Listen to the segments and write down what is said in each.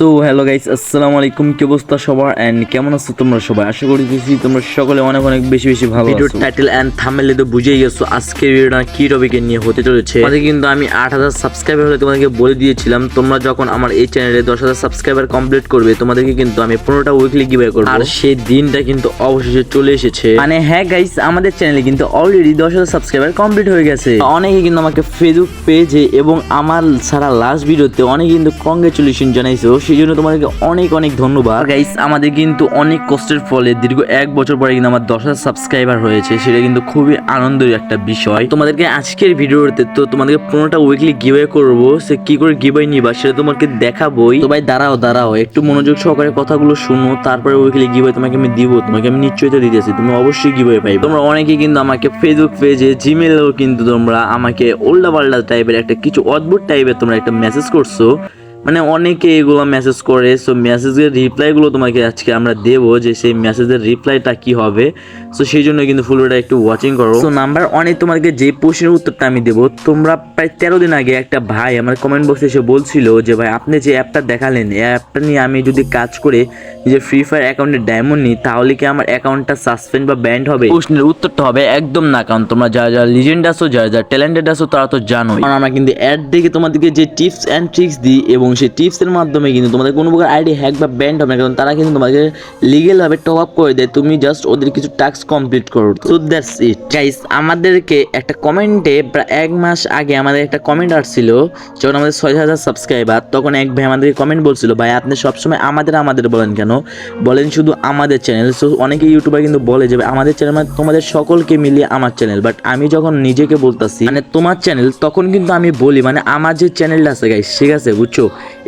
So hello guys আসসালামু আলাইকুম কি অবস্থা সবার? এন্ড কেমন আছো তোমরা সবাই? আশা করি দিছি তোমরা সকলে অনেক অনেক বেশি বেশি ভালো আছো। ভিডিওর টাইটেল এন্ড থাম্বনেলে তো বুঝেই গেছো আজকের ভিডিওটা কি টপিকে নিয়ে হতে চলেছে? আমাদের কিন্তু আমি আট হাজার সাবস্ক্রাইবার হলে তোমাদেরকে বলে দিয়েছিলাম তোমরা যখন আমার এই চ্যানেলে দশ হাজার সাবস্ক্রাইবার কমপ্লিট করবে তোমাদেরকে কিন্তু আমি পনেরোটা উইকলি গিভে করব। আর সেই দিনটা কিন্তু অবশেষে চলে এসেছে। মানে হ্যাঁ গাইস আমাদের চ্যানেলে কিন্তু অলরেডি দশ হাজার সাবস্ক্রাইবার কমপ্লিট হয়ে গেছে। অনেকে কিন্তু আমাকে ফেসবুক পেজে এবং আমার সারা লাস্ট ভিডিওতে অনেকে কিন্তু কংগ্রেচুলেশন জানাইছো। সেই জন্য তোমাদেরকে অনেক অনেক ধন্যবাদ। গাইস আমাদের কিন্তু অনেক কষ্টের ফলে দীর্ঘ এক বছর পরে কিন্তু আমার দশ হাজার সাবস্ক্রাইবার হয়েছে, সেটা কিন্তু খুবই আনন্দের একটা বিষয়। তোমাদেরকে আজকের ভিডিওতে তো তোমাদেরকে পনেরোটা উইকলি গিভে করব, সে কি করে গিভে নিবা সেটা তোমাকে দেখাবোই। তো ভাই, দাঁড়াও দাঁড়াও, একটু মনোযোগ সহকারে কথাগুলো শুনো, তারপরে উইকলি গিভওয়ে তোমাকে আমি দিব, তোমাকে আমি নিশ্চয়তা দিতেছি, তুমি অবশ্যই গিভওয়ে পাইবে। তোমরা অনেকেই কিন্তু আমাকে ফেসবুক পেজে জিমেলেও কিন্তু তোমরা আমাকে ওল্ডা পাল্টা টাইপের একটা কিছু অদ্ভুত টাইপের তোমরা একটা মেসেজ করছ। মানে অনেকে এগুলো মেসেজ করে সো মেসেজের রিপ্লাইগুলো তোমাকে আজকে আমরা দেবো যে সেই মেসেজের রিপ্লাইটা কি হবে। সো সেই জন্য কিন্তু ফুলটা একটু ওয়াচিং করো। তো নাম্বার ওয়ানে তোমাকে যে প্রশ্নের উত্তরটা আমি দেবো তোমরা প্রায় তেরো দিন আগে একটা ভাই আমার কমেন্ট বক্সে এসে বলছিল যে ভাই আপনি যে অ্যাপটা দেখালেন এই অ্যাপটা নিয়ে আমি যদি কাজ করে যে ফ্রি ফায়ার অ্যাকাউন্টে ডায়মন্ড নিই তাহলে কি আমার অ্যাকাউন্টটা সাসপেন্ড বা ব্যান্ড হবে? প্রশ্নের উত্তরটা হবে একদম না কারণ তোমরা যারা যারা লিজেন্ড আসো যারা যারা ট্যালেন্টেড আসো তারা তো জানো কারণ আমরা কিন্তু অ্যাড দেখে তোমাদেরকে যে টিপস অ্যান্ড ট্রিক্স দিই এবং সেই টিপসের মাধ্যমে কিন্তু তোমাদের কোনো প্রকার আইডি হ্যাক বা ব্যান্ড হবে না, কারণ তারা কিন্তু তোমাকে লিগেলভাবে টপ আপ করে দেয়। তুমি জাস্ট ওদের কিছু টাস্ক কমপ্লিট করো। সো দ্যাটস ইট গাইস আমাদেরকে একটা কমেন্টে প্রায় এক মাস আগে আমাদের একটা কমেন্ট আসছিল, যখন আমাদের ছয় হাজার সাবস্ক্রাইবার তখন এক ভাই আমাদেরকে কমেন্ট বলছিল, ভাই, আপনি সবসময় আমাদের আমাদের বলেন কেন? বলেন শুধু আমাদের চ্যানেল সো অনেকে ইউটিউবার কিন্তু বলে যে আমাদের চ্যানেল মানে তোমাদের সকলকে মিলিয়ে আমার চ্যানেল বাট আমি যখন নিজেকে বলতাছি মানে তোমার চ্যানেল তখন কিন্তু আমি বলি মানে আমার যে চ্যানেলটা আছে গাইস ঠিক আছে, বুঝছ?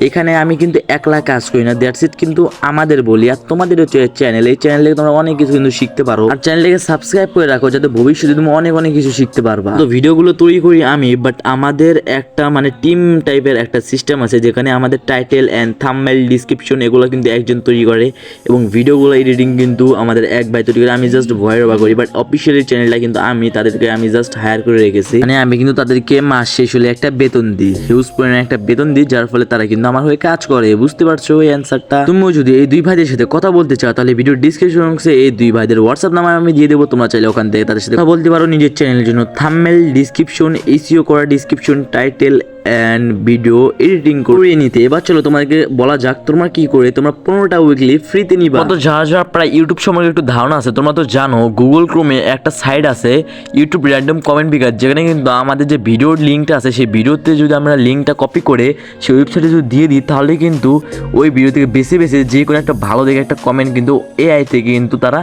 এখানে আমি কিন্তু একলা কাজ করি না দ্যাটস ইট কিন্তু আমাদের বলি আর তোমাদের হচ্ছে চ্যানেল এই চ্যানেলে তোমরা অনেক কিছু কিন্তু শিখতে পারো। আর চ্যানেলটাকে সাবস্ক্রাইব করে রাখো যাতে ভবিষ্যতে তুমি অনেক অনেক কিছু শিখতে পারবা। তো ভিডিওগুলো তৈরি করি আমি বাট আমাদের একটা মানে টিম টাইপের একটা সিস্টেম আছে যেখানে আমাদের টাইটেল অ্যান্ড থাম্বনেল ডিসক্রিপশন এগুলো কিন্তু একজন তৈরি করে এবং ভিডিওগুলো এডিটিং কিন্তু আমাদের এক ভাই তৈরি করে। আমি জাস্ট ভয়ের ওভার করি বাট অফিসিয়ালি চ্যানেলটা কিন্তু আমি, তাদেরকে আমি জাস্ট হায়ার করে রেখেছি। মানে আমি কিন্তু তাদেরকে মাস শেষ হলে একটা বেতন দিই হিউজ পরিমাণে একটা বেতন দিই, যার ফলে তারা কিন্তু আমার হয়ে কাজ করে, বুঝতে পারছ ওই অ্যান্সারটা তুমিও যদি এই দুই ভাইদের সাথে কথা বলতে চাও, তাহলে ভিডিও ডিসক্রিপশন বক্সে এই দুই ভাইদের হোয়াটসঅ্যাপ নাম্বার আমি দিয়ে দেবো, তোমরা চাইলে ওখান থেকে তাদের সাথে কথা বলতে পারো। নিজের চ্যানেলের জন্য থাম্বেল ডিসক্রিপশন এসিও করা description title and video editing করে নিতে। এবার চলো তোমাকে বলা যাক, তোমরা কি করে? তোমরা পনেরোটা উইকলি ফ্রিতে নিবা। তো যারা যারা প্রায় ইউটিউব সম্পর্কে একটু ধারণা আছে, তোমরা তো জানো গুগল ক্রোমে একটা সাইট আছে ইউটিউব র্যান্ডম কমেন্ট বিকার যেখানে কিন্তু আমাদের যে ভিডিওর লিঙ্কটা আছে, সেই ভিডিওতে যদি আমরা লিঙ্কটা কপি করে, সেই ওয়েবসাইটে যদি দিয়ে দিই, তাহলে কিন্তু ওই ভিডিও থেকে বেছে বেছে যে কোনো একটা ভালো দেখে একটা কমেন্ট কিন্তু এআই থেকে কিন্তু তারা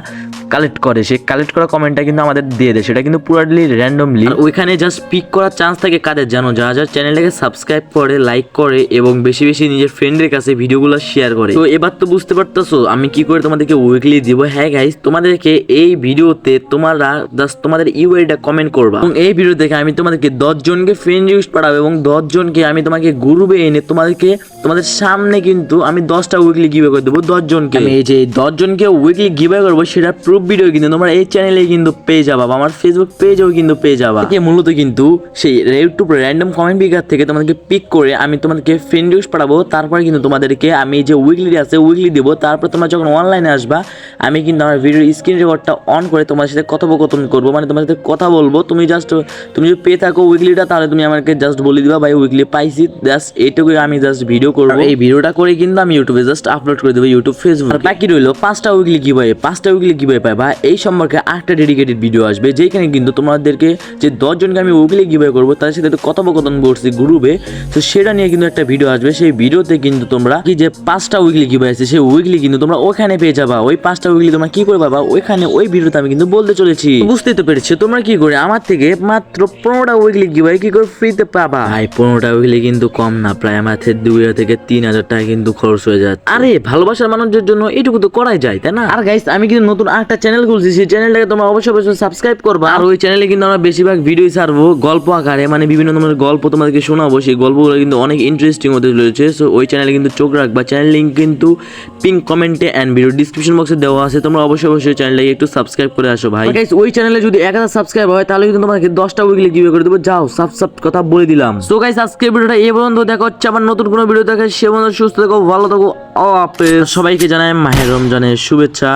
কালেক্ট করে সেই কালেক্ট করা কমেন্টটা কিন্তু আমাদের দিয়ে দেয়। সেটা কিন্তু পুরালি র্যান্ডমলি ওইখানে জাস্ট পিক করার চান্স থাকে কাদের জানো? যারা যারা চ্যানেলটাকে সাবস্ক্রাইব করে লাইক করে এবং বেশি বেশি নিজের ফ্রেন্ডের কাছে ভিডিওগুলো শেয়ার করে। তো এবার তো বুঝতে পারতেছো আমি কি করে তোমাদেরকে উইকলি দিব? হ্যাঁ গাইস তোমাদেরকে এই ভিডিওতে তোমরা জাস্ট তোমাদের ইউআইটা কমেন্ট করবা। এবং এই ভিডিও দেখে আমি তোমাদেরকে দশ জনকে ফ্রেন্ড ইউজ পাঠাবো এবং দশ জনকে আমি তোমাকে গ্রুপে এনে তোমাদেরকে তোমাদের সামনে কিন্তু আমি দশটা উইকলি গিভে করে দেবো দশ জনকে। আমি এই যে দশ জনকে উইকলি গিভে করব সেটা প্রুফ ভিডিও কিন্তু তোমরা এই চ্যানেলে কিন্তু পেয়ে যাবা বা আমার ফেসবুক পেজেও কিন্তু পেয়ে যাবা। একে মূলত কিন্তু সেই ইউটিউব র্যান্ডম কমেন্ট বিকার থেকে তোমাদেরকে পিক করে আমি তোমাদেরকে ফ্রেন্ড ইউজ পাঠাবো তারপরে কিন্তু তোমাদেরকে আমি যে উইকলি আছে উইকলি দিব তারপর তোমরা যখন অনলাইনে আসবা আমি কিন্তু আমার ভিডিও স্ক্রিন রেকর্ডটা অন করে তোমার সাথে কথোপকথন করব মানে তোমার সাথে কথা বলব। তুমি জাস্ট তুমি যদি পেয়ে থাকো উইকলিটা তাহলে তুমি আমাকে জাস্ট বলে দিবা ভাই উইকলি পাইছি জাস্ট এইটুকুই আমি জাস্ট ভিডিও করব। এই ভিডিওটা করে কিন্তু আমি ইউটিউবে জাস্ট আপলোড করে দেবো ইউটিউব ফেসবুক বাকি রইল পাঁচটা উইকলি কীভাবে পাঁচটা উইকলি কীভাবে পাই বা এই সম্পর্কে আরেকটা ডেডিকেটেড ভিডিও আসবে, যেখানে কিন্তু তোমাদেরকে যে দশজনকে আমি উইকলি কীভাবে করব, তাদের সাথে কথোপকথন করছি গ্রুপে তো সেটা নিয়ে কিন্তু একটা ভিডিও আসবে, সেই ভিডিওতে কিন্তু তোমরা কি যে পাঁচটা উইকলি কীভাবে আছে সেই উইকলি কিন্তু তোমরা ওখানে পেয়ে যাবা। ওই পাঁচটা উইকলি তোমরা কি করে পাবা, ওইখানে ওই ভিডিওতে আমি কিন্তু বলতে চলেছি। বুঝতেই তো পেরেছি, তোমরা কি করে, আমার থেকে মাত্র পনেরোটা উইকলি কীভাবে কি করে ফ্রিতে পাবা? ভাই, পনেরোটা উইকলি কিন্তু কম না, প্রায় আমার দুই থেকে তিন হাজার টাকা কিন্তু খরচ হয়ে যায় আরে, ভালোবাসার মানুষের জন্য এটুকু তো করাই যায়, তাই না? আর গাইস আমি কিন্তু নতুন আরেকটা চ্যানেল খুলছি সেই চ্যানেলটাকে তোমরা অবশ্যই অবশ্যই সাবস্ক্রাইব করবা। আর ওই চ্যানেলে কিন্তু আমরা বেশিরভাগ ভিডিও ছাড়বো গল্প আকারে মানে বিভিন্ন ধরনের গল্প তোমাদেরকে শোনাবো। সেই গল্পগুলো কিন্তু অনেক ইন্টারেস্টিং হতে চলেছে সো ওই চ্যানেলে কিন্তু চোখ রাখবা। চ্যানেল লিঙ্ক কিন্তু পিঙ্ক কমেন্টে অ্যান্ড ভিডিও ডিসক্রিপশন বক্সে দেওয়া আছে। তোমরা অবশ্যই অবশ্যই চ্যানেলটাকে একটু সাবস্ক্রাইব করে আসো ভাই। ওই চ্যানেলে যদি এক হাজার সাবস্ক্রাইব হয় তাহলে কিন্তু তোমাকে দশটা উইকলি গিভে করে দেবো। যাও সাব সাব কথা বলে দিলাম। সো গাইস আজকের ভিডিওটা এই পর্যন্ত। দেখা হচ্ছে আবার নতুন কোনো ভিডিও দেখে সে পর্যন্ত সুস্থ থাকো ভালো থাকো। ও সবাইকে জানাই মাহের রমজানের শুভেচ্ছা।